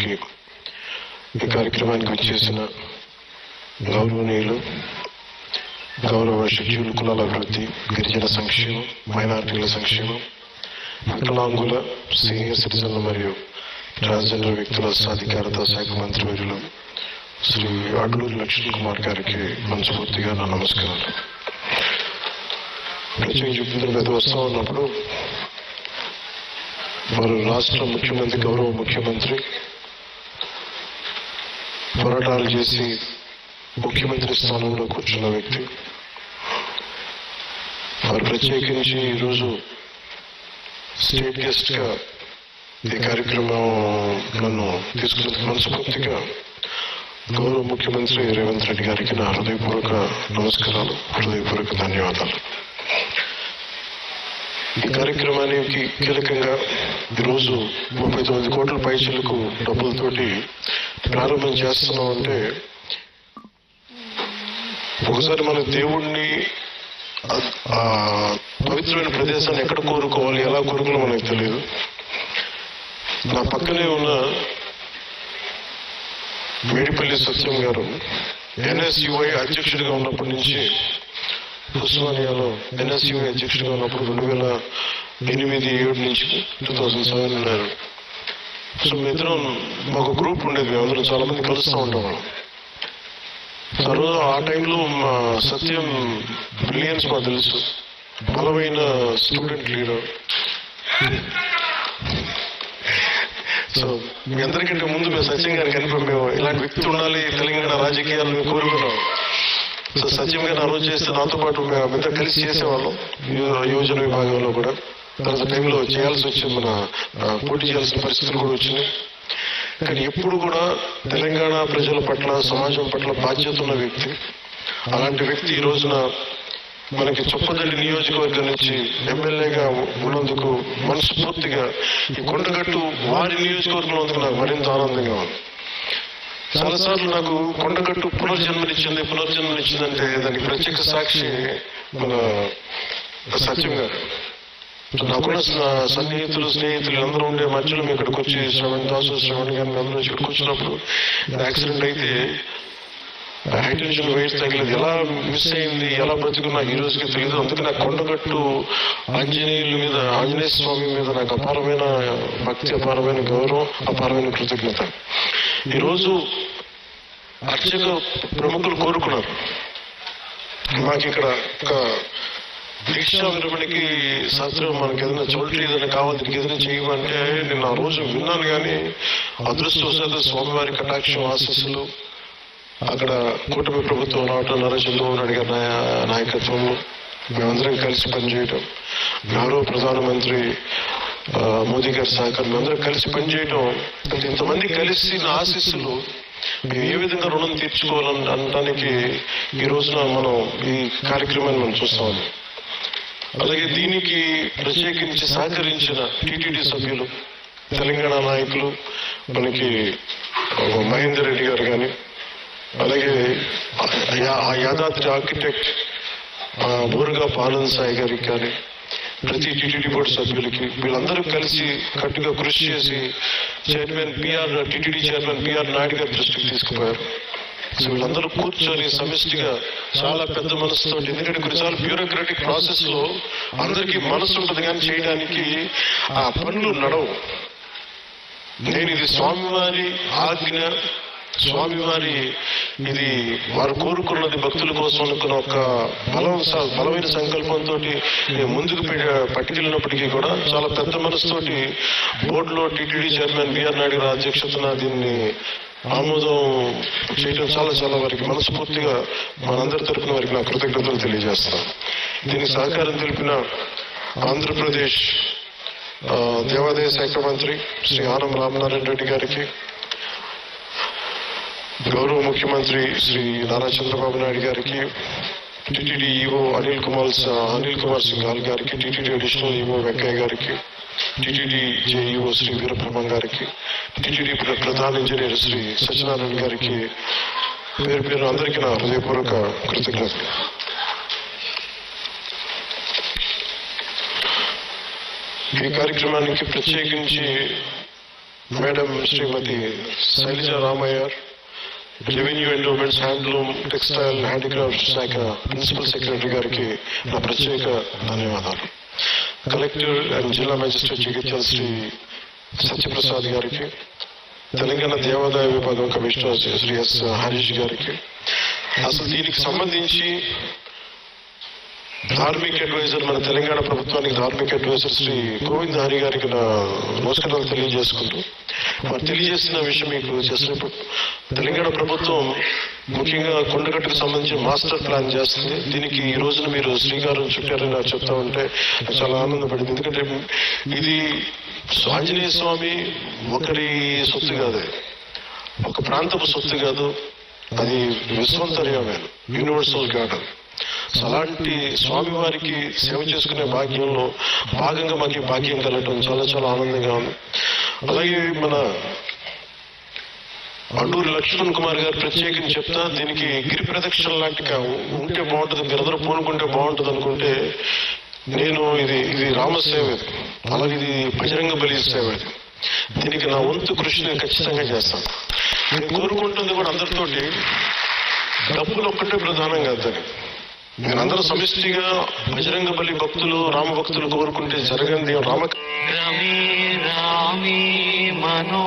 అధ్యక్షులకి ఈ కార్యక్రమానికి వచ్చేసిన గౌరవనీయులు గౌరవ షెడ్యూల్ కులాల అభివృద్ధి గిరిజన సంక్షేమం మైనార్టీల సంక్షేమం వికలాంగుల సీనియర్ సిటిజన్లు మరియు ట్రాన్స్జెండర్ వ్యక్తుల సాధికారత శాఖ మంత్రి శ్రీ అడ్లూరి లక్ష్మణ్ కుమార్ గారికి మనస్ఫూర్తిగా నా నమస్కారాలు. ప్రత్యేక చెప్తున్న పెద్ద వస్తూ ఉన్నప్పుడు వారు రాష్ట్ర ముఖ్యమంత్రి గౌరవ ముఖ్యమంత్రి పోరాటాలు చేసి ముఖ్యమంత్రి స్థానంలో కూర్చున్న వ్యక్తి వారు ప్రత్యేకించి ఈరోజు స్టేట్ గెస్ట్గా ఈ కార్యక్రమం నన్ను తీసుకున్న మనస్ఫూర్తిగా గౌరవ ముఖ్యమంత్రి రేవంత్ రెడ్డి గారికి నా హృదయపూర్వక నమస్కారాలు హృదయపూర్వక ధన్యవాదాలు ఈ కార్యక్రమానికి కీలకంగా ఈరోజు ముప్పై తొమ్మిది కోట్ల పైసలకు డబ్బులతోటి ప్రారంభం చేస్తున్నాం అంటే ఒకసారి మన దేవుణ్ణి పవిత్రమైన ప్రదేశాన్ని ఎక్కడ కోరుకోవాలి ఎలా కోరుకోవాలో మనకు తెలియదు. నా పక్కనే ఉన్న మేడిపల్లి సత్యం గారు ఎన్ఎస్యుఐ అధ్యక్షుడిగా ఉన్నప్పటి నుంచి ఉస్మానియాలో ఎన్ఎస్యుఐ అధ్యక్షుడిగా ఉన్నప్పుడు రెండు వేల ఎనిమిది ఏడు నుంచి టూ థౌజండ్ సెవెన్ ఉన్నారు సో మిత్రం మాకు గ్రూప్ ఉండేది మేమందరం చాలా మంది కలుస్తూ ఉంటాం రోజు ఆ టైంలో మా సత్యం బ్రిలియన్స్ మాకు తెలుసు. బలమైన స్టూడెంట్ లీడర్ సో మీ అందరికంటే ముందు మేము సత్యం గారికి కనిపి మేము ఇలాంటి వ్యక్తి ఉండాలి తెలంగాణ రాజకీయాలు మేము కోరుకున్నాం సో సత్యం గారు ఆ రోజు చేస్తే నాతో పాటు మేము మిగతా కలిసి చేసేవాళ్ళం యోజన విభాగంలో కూడా. కొంత టైంలో చేయాల్సి వచ్చింది మన పోటీ చేయాల్సిన పరిస్థితులు కూడా వచ్చినాయి. కానీ ఎప్పుడు కూడా తెలంగాణ ప్రజల పట్ల సమాజం పట్ల బాధ్యత ఉన్న వ్యక్తి. అలాంటి వ్యక్తి ఈ రోజున మనకి చొప్పదల్లి నియోజకవర్గం నుంచి ఎమ్మెల్యేగా ఉన్నందుకు మనస్ఫూర్తిగా ఈ కొండగట్టు వారి నియోజకవర్గంలో ఉన్నందుకు నాకు మరింత ఆనందంగా ఉంది. చాలాసార్లు నాకు కొండగట్టు పునర్జన్మనిచ్చింది పునర్జన్మనిచ్చిందంటే దానికి ప్రత్యేక సాక్షి మన సత్యం గారు. నాకున్న కూడా సన్నిహితులు స్నేహితులు అందరూ ఉండే మధ్యలో మేము ఇక్కడికి వచ్చి శ్రవణ్ దాసు శ్రవణ్ గారిని అందరూ ఇక్కడికి వచ్చినప్పుడు యాక్సిడెంట్ అయితే హై టెన్షన్ వెయిట్ తగ్గలేదు ఎలా మిస్ అయింది? ఎలా బ్రతుకున్నా ఈ రోజుకి తెలియదు అందుకే నాకు కొండగట్టు ఆంజనేయుల మీద ఆంజనేయ స్వామి మీద నాకు అపారమైన భక్తి అపారమైన గౌరవం అపారమైన కృతజ్ఞత. ఈరోజు అర్చక ప్రముఖులు కోరుకున్నారు. మాకు ఇక్కడ ఒక దీక్షా శాస్త్రం మనకి ఏదైనా చోటు ఏదైనా కావాలి దీనికి ఏదైనా చేయమంటే నేను ఆ రోజు విన్నాను కానీ అదృష్టవశాత్తు స్వామివారి కటాక్షం ఆశస్సులు అక్కడ కూటమి ప్రభుత్వం రావటం నరేష్ చంద్రబాబు నాయుడు గారి నాయ- నాయకత్వంలో మేమందరం కలిసి పనిచేయటం గౌరవ ప్రధానమంత్రి మోదీ గారి సహకారం మేమందరం కలిసి పనిచేయటం ఇంతమంది కలిసి నా ఆశీస్సులు మేము ఏ విధంగా రుణం తీర్చుకోవాలని అనడానికి ఈ రోజున మనం ఈ కార్యక్రమాన్ని మనం చూస్తాం. అలాగే దీనికి ప్రత్యేకించి సహకరించిన టీటీడీ సభ్యులు తెలంగాణ నాయకులు మనకి మహేందర్ రెడ్డి గారు కానీ అలాగే ఆ యా- ఆ యాదాద్రి ఆర్కిటెక్ట్ బోరుగా పాలన్ సాయి గారికి కానీ ప్రతి టీటీడీ బోర్డు సభ్యులకి వీళ్ళందరూ కలిసి కట్టుగా కృషి చేసి chairman PR TTD chairman PR Naidu గారి దృష్టికి తీసుకుపోయారు. సో వీళ్ళందరూ కూర్చొని సమిష్టిగా చాలా పెద్ద మనసుతో ఎందుకంటే కొన్నిసార్లు బ్యూరోక్రాటిక్ ప్రాసెస్లో అందరికీ మనసు ఉంటుంది కానీ చేయడానికి ఆ పనులు నడవు. నేను ఇది స్వామివారి ఆజ్ఞ స్వామివారి ఇది వారు కోరుకున్నది భక్తుల కోసం అనుకున్న ఒక బలం బలమైన సంకల్పంతో ముందుకు పట్టుకెళ్ళినప్పటికీ కూడా చాలా పెద్ద మనసుతోటి బోర్డులో టీటీడీ చైర్మన్ బిఆర్ నాయుడు గారి అధ్యక్షతన దీన్ని ఆమోదం చేయడం చాలా చాలా వారికి మనస్ఫూర్తిగా మనందరి తరపున వారికి నా కృతజ్ఞతలు తెలియజేస్తాను దీనికి సహకారం తెలిపిన ఆంధ్రప్రదేశ్ దేవాదాయ శాఖ మంత్రి శ్రీ ఆనం రామనారాయణ రెడ్డి గారికి గౌరవ ముఖ్యమంత్రి శ్రీ నారా చంద్రబాబు నాయుడు గారికి టిటిడి ఈఓ అనిల్ కుమార్ అనిల్ కుమార్ సింఘాల్ గారికి టిటిడి అడిషనల్ ఈఓ వెంకయ్య గారికి టిటిడి జేఈఓ శ్రీ వీరబ్రహ్మం గారికి టిటిడి ప్ర- ప్రధాన ఇంజనీర్ శ్రీ సత్యనారాయణ గారికి పేరు పేరు అందరికీ నా హృదయపూర్వక కృతజ్ఞతలు. ఈ కార్యక్రమానికి ప్రత్యేకించి madam Shrimati Shailaja Ramaiyer revenue endowments handloom textile handicraft శాఖ ప్రిన్సిపల్ సెక్రటరీ గారికి నా ప్రత్యేక ధన్యవాదాలు. కలెక్టర్ అండ్ జిల్లా మేజిస్ట్రేట్ జగిత్యాల శ్రీ సత్యప్రసాద్ గారికి తెలంగాణ దేవాదాయ విభాగం కమిషనర్ శ్రీ ఎస్ హరీష్ గారికి. అసలు దీనికి సంబంధించి ధార్మిక అడ్వైజర్ మన తెలంగాణ ప్రభుత్వానికి ధార్మిక అడ్వైజర్ శ్రీ గోవింద్ హరి గారికి నా నమస్కారాలు తెలియజేసుకుంటూ వారు తెలియజేసిన విషయం మీకు చేసినప్పుడు తెలంగాణ ప్రభుత్వం ముఖ్యంగా కొండగట్టుకు సంబంధించి మాస్టర్ ప్లాన్ చేస్తుంది. దీనికి ఈ రోజున మీరు శ్రీకారం చుట్టారని నాకు చెప్తా ఉంటే నాకు చాలా ఆనందపడింది. ఎందుకంటే ఇది ఆంజనేయ స్వామి ఒకరి సొత్తు కాదు. ఒక ప్రాంతపు సొత్తు కాదు. అది విశ్వంతర్యమైన యూనివర్సల్ గార్డెన్ సో అలాంటి స్వామివారికి సేవ చేసుకునే భాగ్యంలో భాగంగా మనకి భాగ్యం కలగటం చాలా చాలా ఆనందంగా ఉంది. అలాగే మన అల్లూరి లక్ష్మణ్ కుమార్ గారు ప్రత్యేకించి చెప్తా దీనికి గిరి ప్రదక్షిణ లాంటి ఉంటే బాగుంటుంది మీరందరూ పూనుకుంటే బాగుంటుంది అనుకుంటే నేను ఇది ఇది రామసేవ అలాగే ఇది బజరంగ బలి సేవ. దీనికి నా వంతు కృషి నేను ఖచ్చితంగా చేస్తాను. నేను కోరుకుంటుంది కూడా అందరితోటి డబ్బులు ఒక్కటే ప్రధానం కాదు దానికి. మీరందరూ సమిష్టిగా బజరంగ బలి భక్తులు రామ భక్తులు కోరుకుంటే జరగండి. రామ రమే రామే మనో